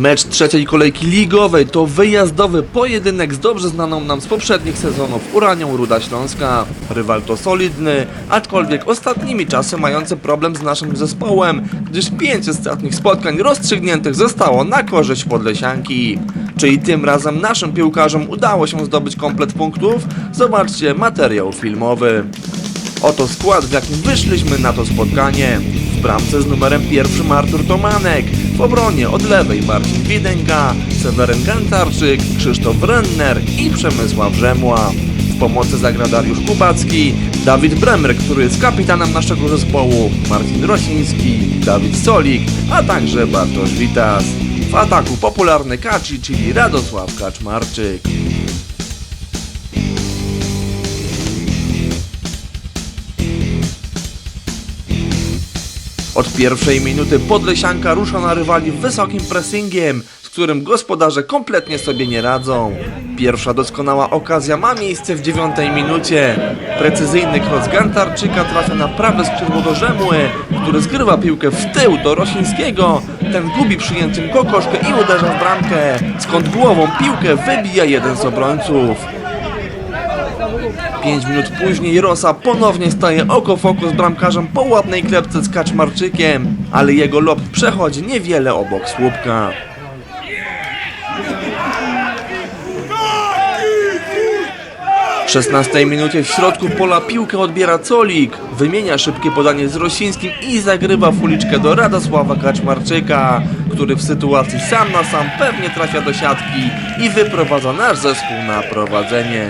Mecz trzeciej kolejki ligowej to wyjazdowy pojedynek z dobrze znaną nam z poprzednich sezonów Uranią Ruda Śląska. Rywal to solidny, aczkolwiek ostatnimi czasy mający problem z naszym zespołem, gdyż pięć ostatnich spotkań rozstrzygniętych zostało na korzyść Podlesianki. Czyli tym razem naszym piłkarzom udało się zdobyć komplet punktów? Zobaczcie materiał filmowy. Oto skład, w jakim wyszliśmy na to spotkanie. W bramce z numerem pierwszym Artur Tomanek, w obronie od lewej Marcin Widęga, Seweryn Gantarczyk, Krzysztof Renner i Przemysław Rzemła. W pomocy zagra Dariusz Kubacki, Dawid Bremer, który jest kapitanem naszego zespołu, Marcin Rosiński, Dawid Solik, a także Bartosz Witas. W ataku popularny Kaci, czyli Radosław Kaczmarczyk. Od pierwszej minuty Podlesianka rusza na rywali wysokim pressingiem, z którym gospodarze kompletnie sobie nie radzą. Pierwsza doskonała okazja ma miejsce w dziewiątej minucie. Precyzyjny cross Gantarczyka trafia na prawe skrzydło do Rzemły, który zgrywa piłkę w tył do Rosińskiego. Ten gubi przyjętym kokoszkę i uderza w bramkę, skąd głową piłkę wybija jeden z obrońców. 5 minut później Rosa ponownie staje oko w oko z bramkarzem po ładnej klepce z Kaczmarczykiem, ale jego lob przechodzi niewiele obok słupka. W 16 minucie w środku pola piłkę odbiera Colik, wymienia szybkie podanie z Rosińskim i zagrywa w uliczkę do Radosława Kaczmarczyka, który w sytuacji sam na sam pewnie trafia do siatki i wyprowadza nasz zespół na prowadzenie.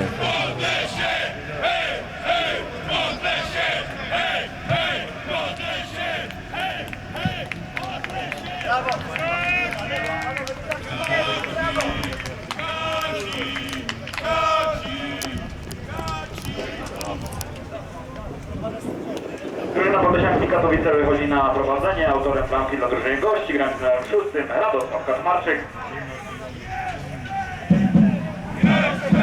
Drużyna Podlesianki Katowice wychodzi na prowadzenie. Autorem bramki dla drużyny gości, grając na szóstym Radosław Kaczmarczyk.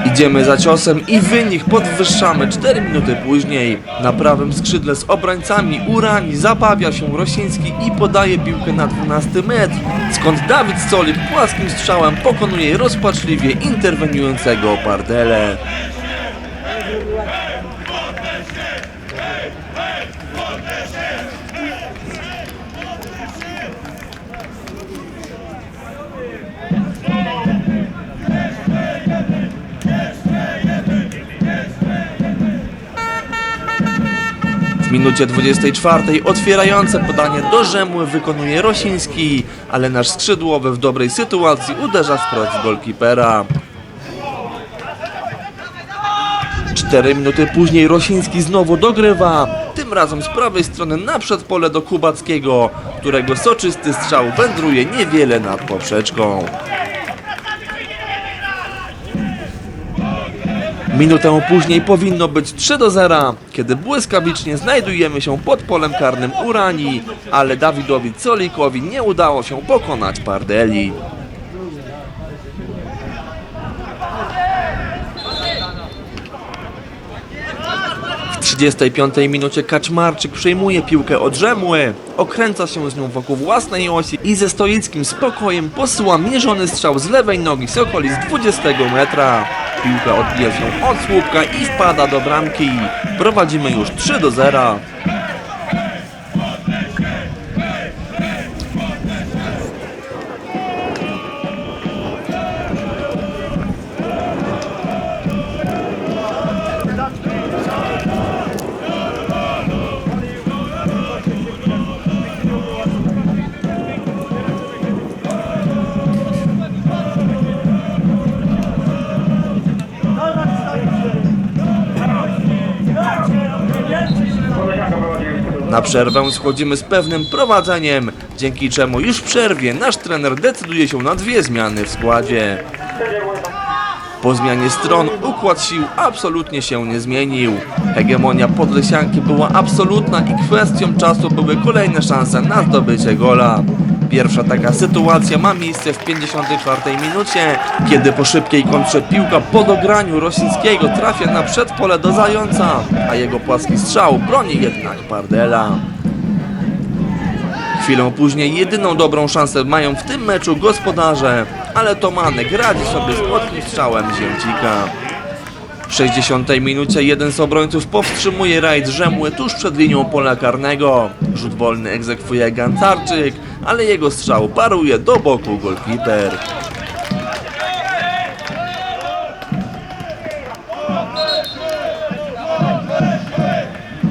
Idziemy za ciosem i wynik podwyższamy 4 minuty później. Na prawym skrzydle z obrońcami Urani zabawia się Rosiński i podaje piłkę na 12 metr, skąd Dawid Solik płaskim strzałem pokonuje rozpaczliwie interweniującego Pardele. W minucie 24 otwierające podanie do Rzemły wykonuje Rosiński, ale nasz skrzydłowy w dobrej sytuacji uderza wprost w golkipera. 4 minuty później Rosiński znowu dogrywa, tym razem z prawej strony na przedpole do Kubackiego, którego soczysty strzał wędruje niewiele nad poprzeczką. Minutę później powinno być 3 do 0, kiedy błyskawicznie znajdujemy się pod polem karnym Urani, ale Dawidowi Colikowi nie udało się pokonać Pardeli. W 35 minucie Kaczmarczyk przejmuje piłkę od Rzemły, okręca się z nią wokół własnej osi i ze stoickim spokojem posyła mierzony strzał z lewej nogi z okolic 20 metra. Piłka odbija się od słupka i wpada do bramki. Prowadzimy już 3 do 0. Na przerwę schodzimy z pewnym prowadzeniem, dzięki czemu już w przerwie nasz trener decyduje się na dwie zmiany w składzie. Po zmianie stron układ sił absolutnie się nie zmienił. Hegemonia Podlesianki była absolutna i kwestią czasu były kolejne szanse na zdobycie gola. Pierwsza taka sytuacja ma miejsce w 54 minucie, kiedy po szybkiej kontrze piłka po dograniu Rosińskiego trafia na przedpole do Zająca, a jego płaski strzał broni jednak Pardela. Chwilą później jedyną dobrą szansę mają w tym meczu gospodarze, ale Tomanek radzi sobie z mocnym strzałem Zięcika. W 60 minucie jeden z obrońców powstrzymuje rajd Rzemły tuż przed linią pola karnego. Rzut wolny egzekwuje Gancarczyk, ale jego strzał paruje do boku golkiper.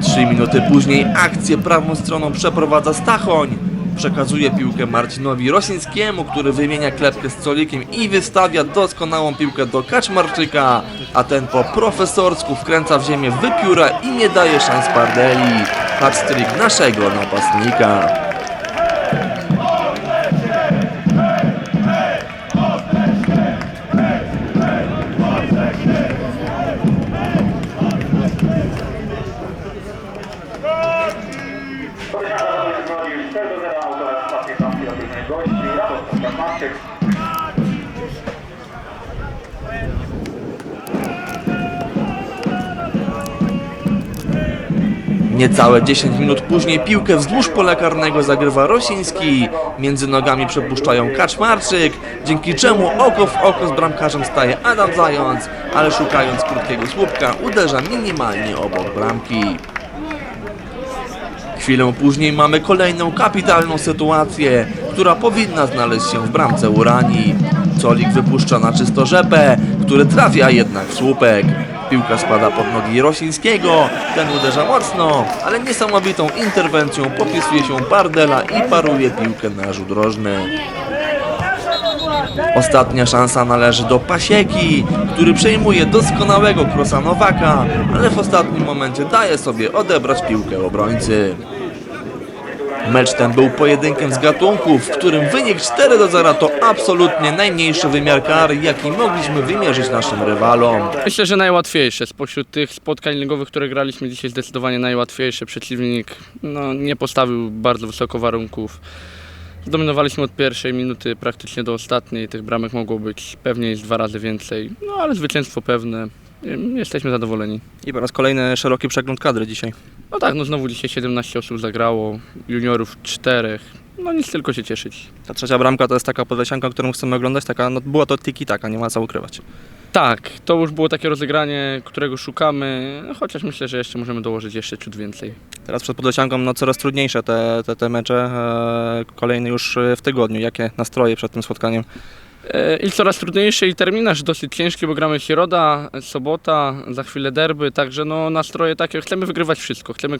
Trzy minuty później akcję prawą stroną przeprowadza Stachoń. Przekazuje piłkę Marcinowi Rosińskiemu, który wymienia klepkę z Colikiem i wystawia doskonałą piłkę do Kaczmarczyka, a ten po profesorsku wkręca w ziemię wypióra i nie daje szans Pardeli. Hat-trick naszego napastnika. Kaczmarczyk. Niecałe 10 minut później piłkę wzdłuż pola karnego zagrywa Rosiński. Między nogami przepuszczają Kaczmarczyk, dzięki czemu oko w oko z bramkarzem staje Adam Zając, ale szukając krótkiego słupka uderza minimalnie obok bramki. Chwilę później mamy kolejną kapitalną sytuację, która powinna znaleźć się w bramce Urani. Colik wypuszcza na czysto rzepę, który trafia jednak w słupek. Piłka spada pod nogi Rosińskiego, ten uderza mocno, ale niesamowitą interwencją popisuje się Bardela i paruje piłkę na rzut rożny. Ostatnia szansa należy do Pasieki, który przejmuje doskonałego krosa Nowaka, ale w ostatnim momencie daje sobie odebrać piłkę obrońcy. Mecz ten był pojedynkiem z gatunków, w którym wynik 4 do 0 to absolutnie najmniejszy wymiar kary, jaki mogliśmy wymierzyć naszym rywalom. Myślę, że najłatwiejsze spośród tych spotkań ligowych, które graliśmy dzisiaj, zdecydowanie najłatwiejsze. Przeciwnik no, nie postawił bardzo wysoko warunków. Zdominowaliśmy od pierwszej minuty praktycznie do ostatniej. Tych bramek mogło być pewnie jest dwa razy więcej, no ale zwycięstwo pewne. Jesteśmy zadowoleni. I po raz kolejny szeroki przegląd kadry dzisiaj. No tak, no znowu dzisiaj 17 osób zagrało, juniorów 4. No nic tylko się cieszyć. Ta trzecia bramka to jest taka podlesianka, którą chcemy oglądać, taka, no była to tiki taka, nie ma co ukrywać. Tak, to już było takie rozegranie, którego szukamy, no, chociaż myślę, że jeszcze możemy dołożyć jeszcze ciut więcej. Teraz przed podlesianką no coraz trudniejsze te, te, te mecze, e, kolejny już w tygodniu. Jakie nastroje przed tym spotkaniem? E, I coraz trudniejszy i terminarz dosyć ciężki, bo gramy środa, sobota, za chwilę derby, także no nastroje takie, chcemy wygrywać wszystko, chcemy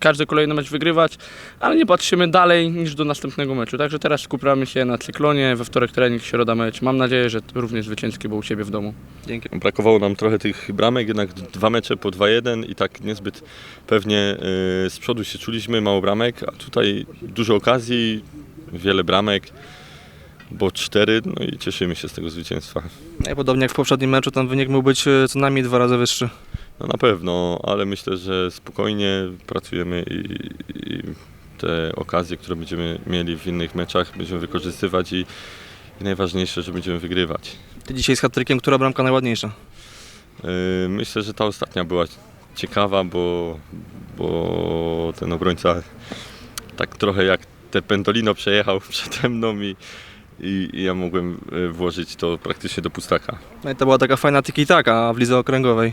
każdy kolejny mecz wygrywać, ale nie patrzymy dalej niż do następnego meczu, także teraz skupiamy się na cyklonie, we wtorek trening, środa mecz, mam nadzieję, że również zwycięski, bo u Ciebie w domu. Dzięki. Brakowało nam trochę tych bramek, jednak dwa mecze po 2-1 i tak niezbyt pewnie y, z przodu się czuliśmy, mało bramek, a tutaj dużo okazji, wiele bramek, bo cztery, no i cieszymy się z tego zwycięstwa. No i podobnie jak w poprzednim meczu, ten wynik mógł być e, co najmniej dwa razy wyższy. No na pewno, ale myślę, że spokojnie pracujemy i, i te okazje, które będziemy mieli w innych meczach będziemy wykorzystywać i, i najważniejsze, że będziemy wygrywać. Ty dzisiaj z hat która bramka najładniejsza? Yy, Myślę, że ta ostatnia była ciekawa, bo, bo ten obrońca tak trochę jak te pendolino przejechał przede mną i, i, i ja mogłem yy, włożyć to praktycznie do pustaka. No i to była taka fajna tiki taka w lidze okręgowej.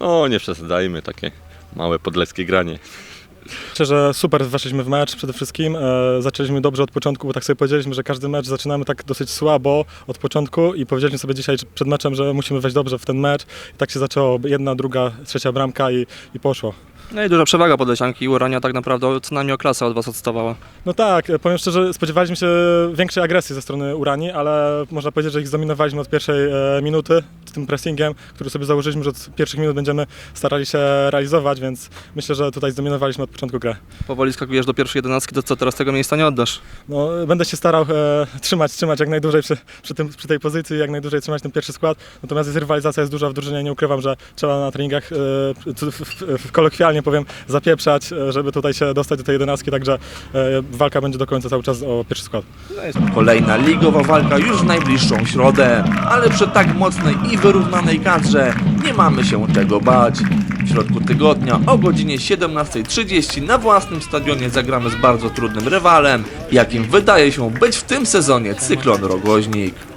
No nie przesadzajmy, takie małe podleckie granie. Myślę, że super weszliśmy w mecz przede wszystkim. E, zaczęliśmy dobrze od początku, bo tak sobie powiedzieliśmy, że każdy mecz zaczynamy tak dosyć słabo od początku i powiedzieliśmy sobie dzisiaj przed meczem, że musimy wejść dobrze w ten mecz. I tak się zaczęło. Jedna, druga, trzecia bramka i, i poszło. No i duża przewaga podlesianki. Urania tak naprawdę co najmniej o klasę od was odstawała. No tak, e, powiem szczerze, spodziewaliśmy się większej agresji ze strony Urani, ale można powiedzieć, że ich zdominowaliśmy od pierwszej e, minuty tym pressingiem, który sobie założyliśmy, że od pierwszych minut będziemy starali się realizować, więc myślę, że tutaj zdominowaliśmy od początku grę. Powoli skakujesz do pierwszej jedenastki, to co teraz tego miejsca nie oddasz? No, będę się starał e, trzymać, trzymać jak najdłużej przy, przy, tym, przy tej pozycji, jak najdłużej trzymać ten pierwszy skład. Natomiast jest rywalizacja jest duża w drużynie, nie ukrywam, że trzeba na treningach, e, w, w, kolokwialnie powiem, zapieprzać, e, żeby tutaj się dostać do tej jedenastki, także e, walka będzie do końca cały czas o pierwszy skład. Kolejna ligowa walka już w najbliższą środę, ale przy tak mocnej i wyrównanej kadrze nie mamy się czego bać. W środku tygodnia o godzinie 17.30 na własnym stadionie zagramy z bardzo trudnym rywalem, jakim wydaje się być w tym sezonie Cyklon Rogoźnik.